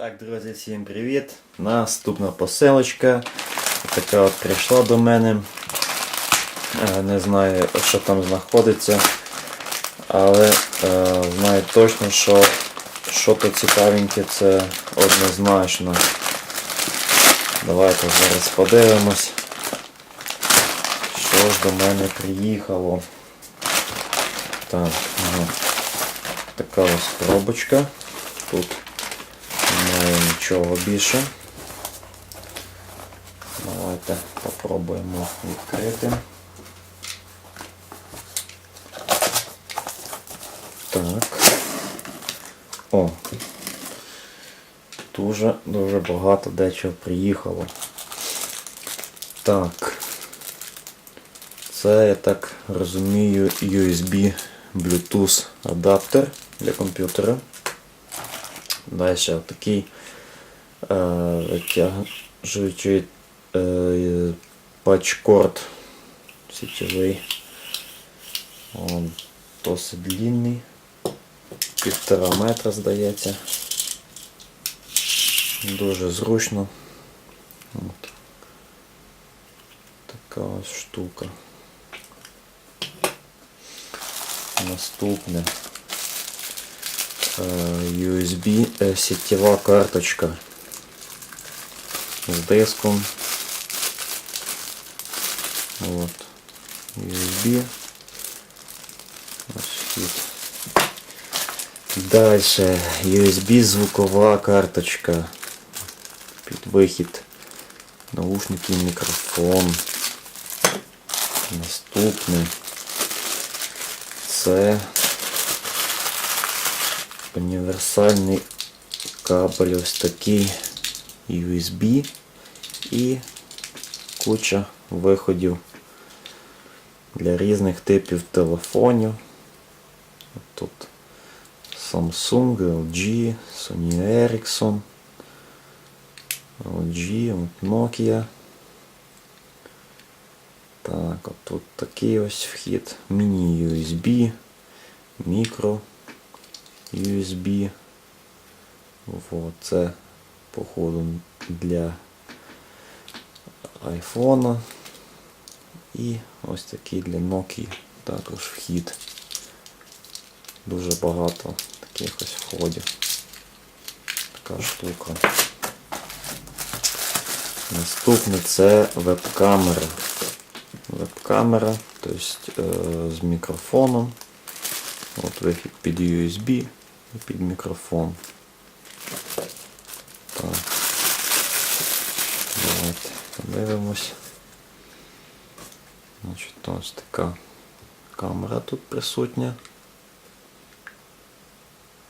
Так, друзі, всім привіт! Наступна посилочка. Така от прийшла до мене. Е, Не знаю, що там знаходиться, але е, знаю точно, що що то цікавеньке, це однозначно. Давайте зараз подивимось, що ж до мене приїхало. Так, ага. така ось коробочка. Тут нічого більше. Давайте попробуємо відкрити. Так. О. Дуже дуже багато дечого приїхало. Так. Це, я так розумію, USB Bluetooth адаптер для комп'ютера. Далі такий е, витягуючий е, сітєвий. Он досить длинний. Півтора метра здається. Дуже зручно. От. Така ось штука. Наступне. Е, USB сетєва карточка з диском. От. USB. Ось вхід. Далі USB звукова карточка. Під вихід. Наушники, мікрофон. Наступне. Це універсальний кабель ось такий USB І куча виходів для різних типів телефонів. Тут Samsung, LG, Sony Ericsson, LG, Nokia. Так, от тут такий ось вхід, міні-USB, мікро. USB. Вот, це походу для айфона. І ось такий для Nokia також вхід. Дуже багато таких ось входів. Така штука. Наступне це веб-камера. Веб-камера, тобто е, з мікрофоном. От вихід під USB і під мікрофон. Давайте подивимось. Значить, ось така камера тут присутня.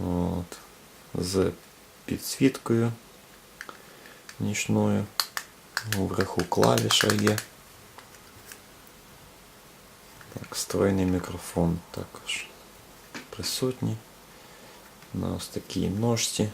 От. З підсвіткою нічною. Вверху клавіша є. Так, встроєний мікрофон також присутній на ось такій ножці.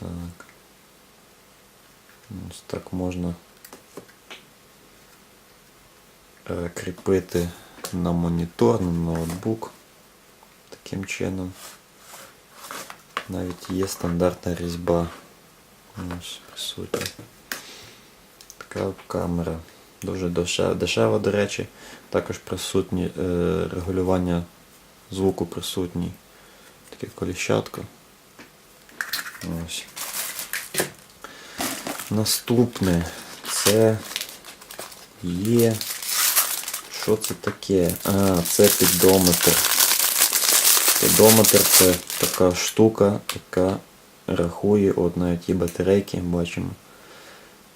Так. Ось так можна е, кріпити на монітор, на ноутбук. Таким чином. Навіть є стандартна різьба. Ось присутня. Така камера. Дуже дешева, до речі. Також присутні е, регулювання звуку присутній. Таке коліщатка. Ось. Наступне це є. Що це таке? А, це підометр. Підометр це така штука, яка рахує от навіть ті батарейки, бачимо.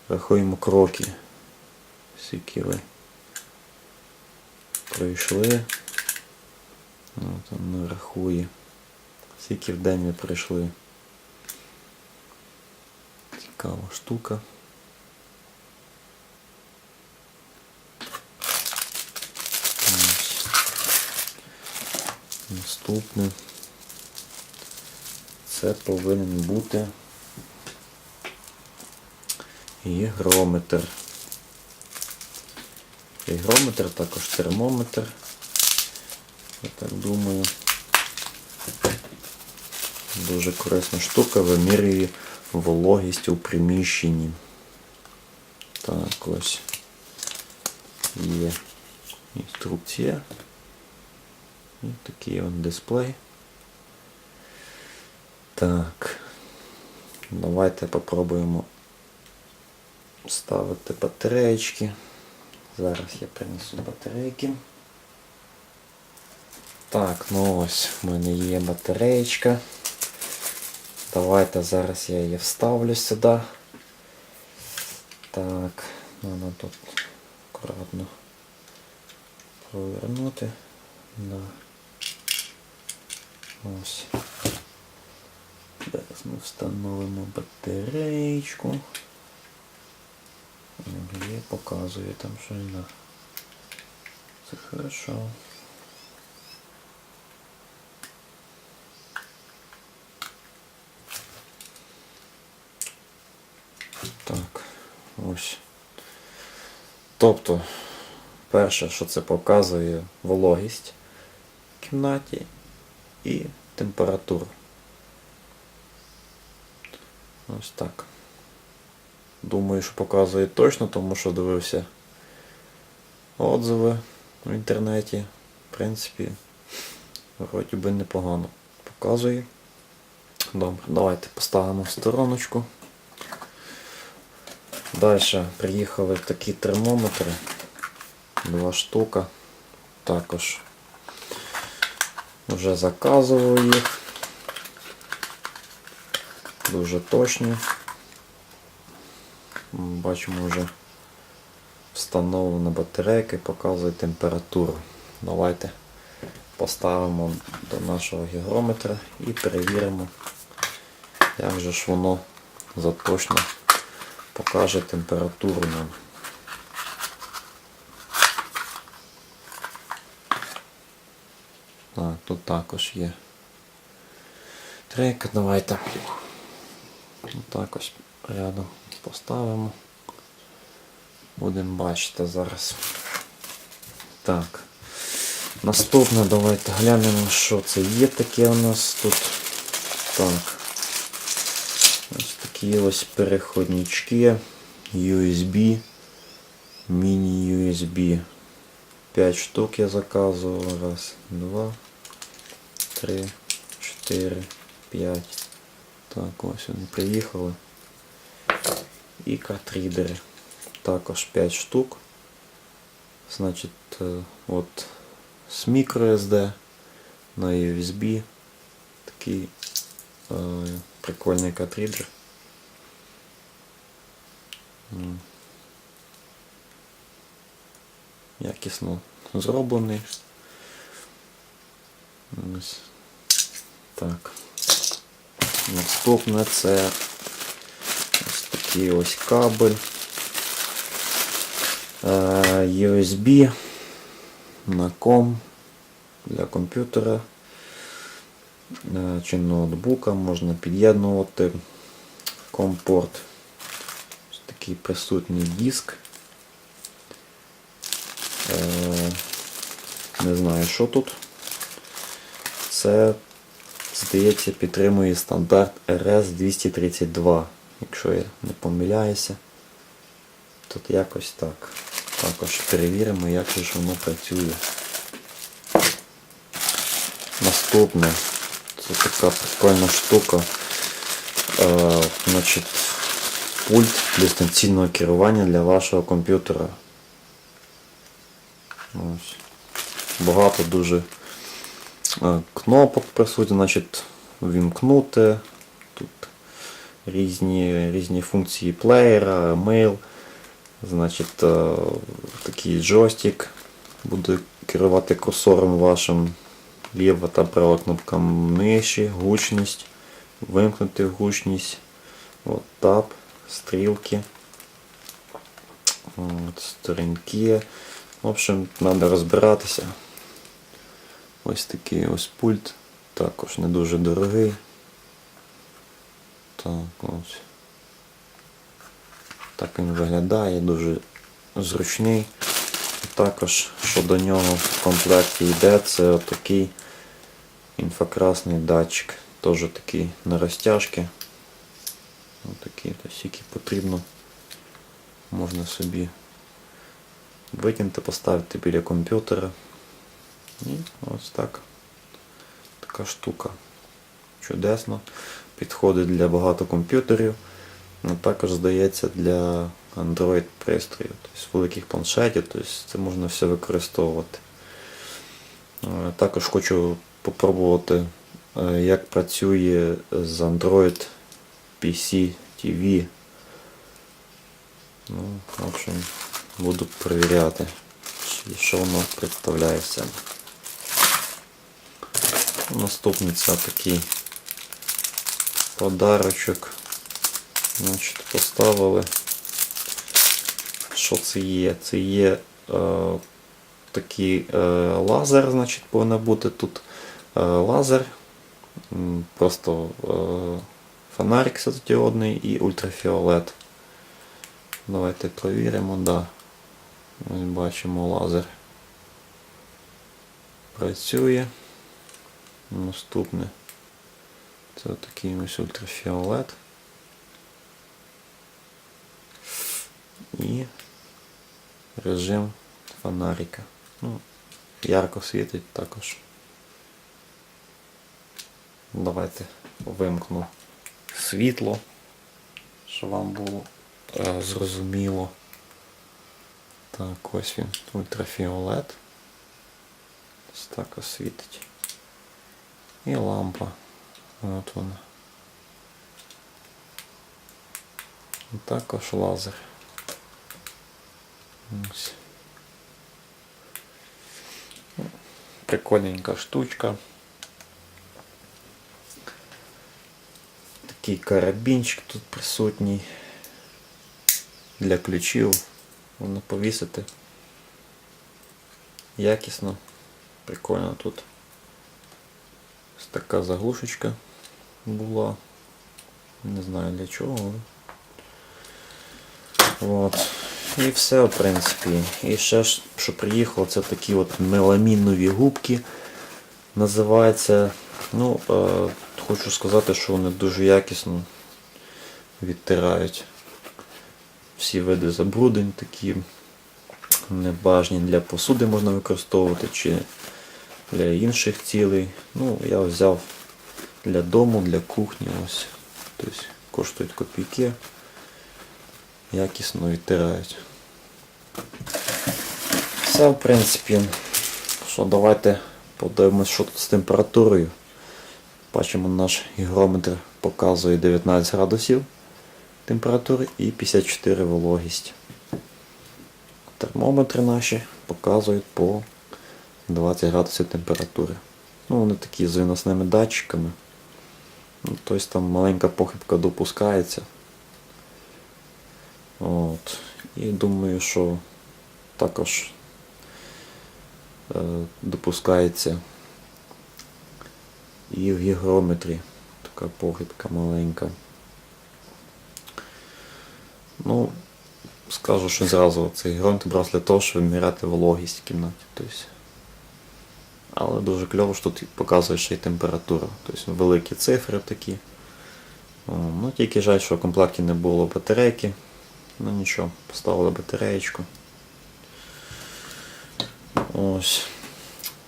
Рахуємо кроки. Скільки ви пройшли. От воно рахує. Скільки в день ви пройшли. Цікава штука. Наступне. Це повинен бути гігрометр. Гігрометр, також термометр. Я так думаю. Дуже корисна штука, вимірює вологість у приміщенні. Так, ось є інструкція. І такий он дисплей. Так. Давайте попробуємо ставити батареечки. Зараз я принесу батарейки. Так, ну ось в мене є батареєчка. Давайте зараз я її вставлю сюди. Так, треба тут акуратно повернути. Да. Ось. Зараз ми встановимо батареєчку. Є, показує там, що да. Це хорошо. Так, ось. Тобто, перше, що це показує вологість в кімнаті і температуру. Ось так. Думаю, що показує точно, тому що дивився отзиви в інтернеті. В принципі, вроді би непогано показує. Добре, давайте поставимо в стороночку. Далі приїхали такі термометри. Два штука. Також вже заказував їх. Дуже точні. Бачимо вже встановлена батарейка і показує температуру. Давайте поставимо до нашого гігрометра і перевіримо, як же ж воно заточно покаже температуру нам. Так, тут також є трейка. Давайте так ось рядом поставимо. Будемо бачити зараз. Так. Наступне давайте глянемо, що це є таке у нас тут. Так. Ось такі ось переходнички USB, міні-USB. 5 штук я заказував. Раз, два, три, чотири, п'ять. Так, ось вони приїхали. І картридери. Також 5 штук. Значить, е, от з microSD на USB. Такий е, прикольний картридер. Якісно зроблений. Ось так. Наступне це ось такий ось кабель е, USB на ком для комп'ютера е, чи ноутбука можна під'єднувати компорт. Такий присутній диск. Е, Не знаю, що тут. Це, здається, підтримує стандарт RS-232, якщо я не помиляюся. Тут якось так. Також перевіримо, як ж воно працює. Наступне. Це така прикольна штука. Е, значить, пульт дистанційного керування для вашого комп'ютера. Ось. Багато дуже е, кнопок присутні, значить, вімкнути. Тут різні, різні функції плеєра, мейл. Значить, е, такий джойстик буде керувати курсором вашим. Ліва та права кнопка миші, гучність, вимкнути гучність, от тап, стрілки, от, сторінки. В общем, треба розбиратися. Ось такий ось пульт, також не дуже дорогий. Так, ось. Так він виглядає, дуже зручний. Також, що до нього в комплекті йде, це отакий інфракрасний датчик. Теж такий на розтяжки. Ось такий, тобто, який потрібно. Можна собі витягнути, поставити біля комп'ютера. І ось так. Така штука. Чудесно. Підходить для багато комп'ютерів. Ну, також здається для Android пристроїв, тобто великих планшетів, тобто це можна все використовувати. Е, Також хочу попробувати, е, як працює з Android PC TV. Ну, в общем, буду перевіряти, що воно представляє себе. Наступний це такий подарочок. Значить, поставили. Що це є? Це є е, такий е, лазер, значить, повинен бути тут е, лазер. Просто е, фонарик світодіодний і ультрафіолет. Давайте провіримо, да. Ось бачимо лазер. Працює. Наступне. Це такий ось ультрафіолет. І режим фонарика. Ну, ярко світить також. Давайте вимкну світло, щоб вам було е, зрозуміло. Так, ось він, ультрафіолет. Ось так освітить. І лампа. От вона. І також лазер. Ось. Прикольненька штучка. Такий карабінчик тут присутній. Для ключів. Можна повісити. Якісно. Прикольно тут. Ось така заглушечка була. Не знаю для чого. але От. І все, в принципі. І ще що приїхало, це такі от меламінові губки. Називається. Ну, е, хочу сказати, що вони дуже якісно відтирають всі види забруднень такі небажні для посуди можна використовувати чи для інших цілей. Ну, я взяв для дому, для кухні. Ось. Тобто коштують копійки якісно відтирають. Все, в принципі, що давайте подивимось, що тут з температурою. Бачимо, наш гігрометр показує 19 градусів температури і 54 вологість. Термометри наші показують по 20 градусів температури. Ну, вони такі з виносними датчиками. Ну, тобто там маленька похибка допускається. От. І думаю, що також е, допускається і в гігрометрі така похибка маленька. Ну, скажу, що зразу цей гігрометр брав для того, щоб виміряти вологість в кімнаті. Тобто, але дуже кльово, що тут показує ще й температуру. Тобто великі цифри такі. Ну тільки жаль, що в комплекті не було батарейки. Ну нічого, поставили батареєчку. Ось.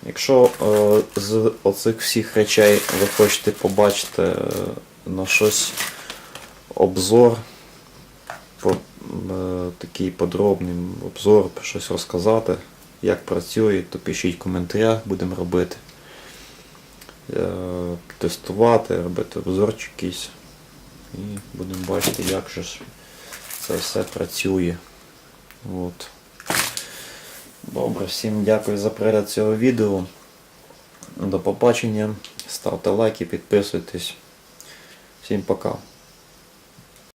Якщо е, з оцих всіх речей ви хочете побачити е, на щось обзор, е, такий подробний обзор, щось розказати, як працює, то пишіть в коментарях, будемо робити. Тестувати, робити обзорчик якийсь. І будемо бачити, як же це все працює. От. Добре, всім дякую за перегляд цього відео. До побачення. Ставте лайки, підписуйтесь. Всім пока.